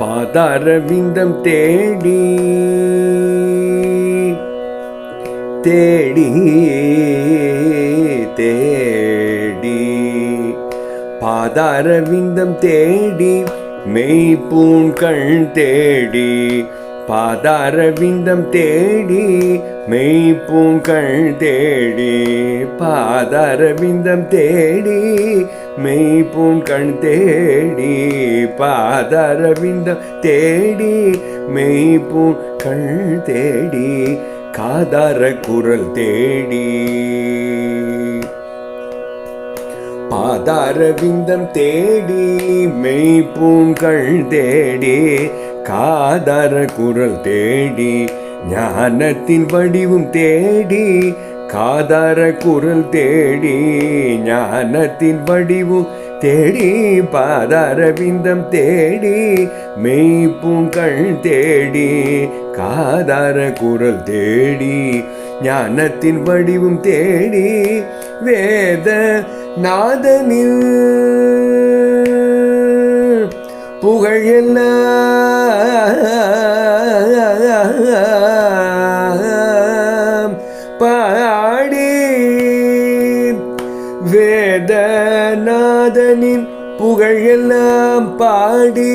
பாதாரவிந்தம் தேடி தேடி தேடி. பாதாரவிந்தம் தேடி மெய்ப்பூண்கள் தேடி பாதாரவிந்தம் தேடி மெய்ப்பூங்கள் தேடி. பாதாரவிந்தம் தேடி மெய்ப்பூங்கண் தேடி. பாதாரவிந்தம் தேடி மெய்ப்பூங்கண் தேடி. காதார குரல் தேடி. பாதாரவிந்தம் தேடி மெய்ப்பூங்கள் தேடி. காதார குரல் தேடி ஞானத்தின் வடிவும் தேடி காதார குரல் தேடி ஞானத்தின் வடிவும் தேடி பாதாரவிந்தம் தேடி மெய்ப்பூங்கள் தேடி காதார குரல் தேடி ஞானத்தின் வடிவும் தேடி வேத நாதனில் புகழெல்லாம் வேதநாதனின் புகழெல்லாம் பாடி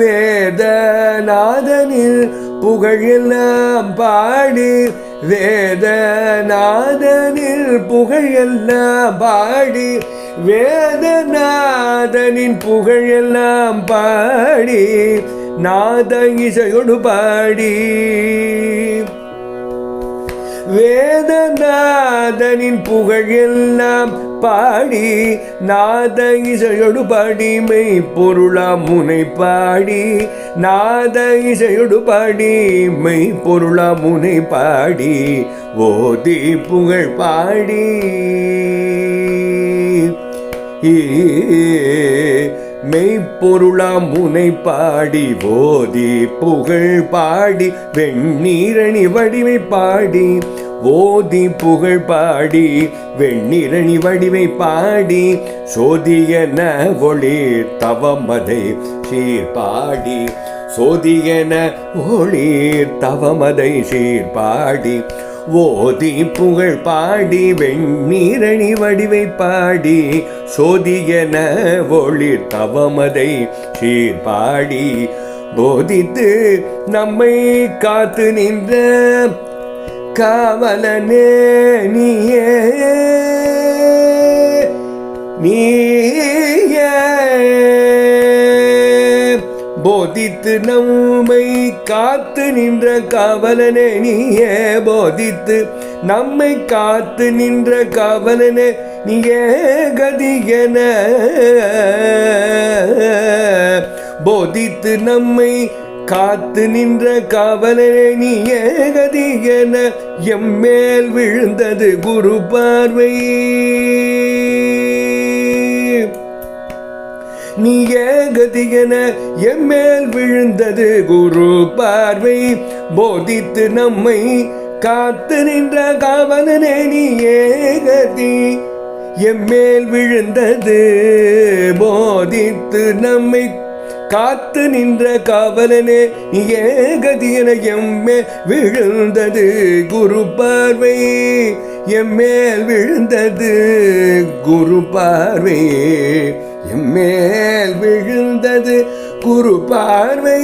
வேதநாதனில் புகழெல்லாம் பாடி வேதநாதனில் புகழெல்லாம் பாடி வேதநாதனின் புகழெல்லாம் பாடி நாத இசையோடு பாடி. வேதநாதனின் புகழெல்லாம் பாடி நாத இசையொடு படிமை பொருளா முனை பாடி நாத இசையொடு படிமை பொருளா முனை பாடி ஓதி புகழ் பாடி. மெய்ப்பொருளாம் முனை பாடி ஓதி புகழ் பாடி வெண்ணீரணி வடிவை பாடி ஓதி புகழ் பாடி வெண்ணிரணி வடிவை பாடி சோதியன ஒளி தவமதை சீர் பாடி சோதியன ஒளி தவமதை சீர் பாடி ஓதி புகழ் பாடி வெண்ணீரணி வடிவை பாடி சோதியன ஒளி தவமதை சீர்பாடி போதித்து நம்மை காத்து நின்ற காவலனே நீயே. நீ போதித்து நம்மை காத்து நின்ற கவலனே நீயே. போதித்து நம்மை காத்து நின்ற கவலனே நீயே கதிகன போதித்து நம்மை காத்து நின்ற கவலனே நீயே எம் எம்மேல் விழுந்தது குரு பார்வை. நீ ஏகதியன எம்மேல் விழுந்தது குரு பார்வை. போதித்து நம்மை காத்து நின்ற காவலனே நீ ஏகதி எம்மேல் விழுந்தது போதித்து நம்மை காத்து நின்ற காவலனே நீ ஏகதியன எம்மேல் விழுந்தது குரு பார்வை. எம்மேல் விழுந்தது குரு பார்வையே. எம்மேல் விழுந்தது குரு பார்வை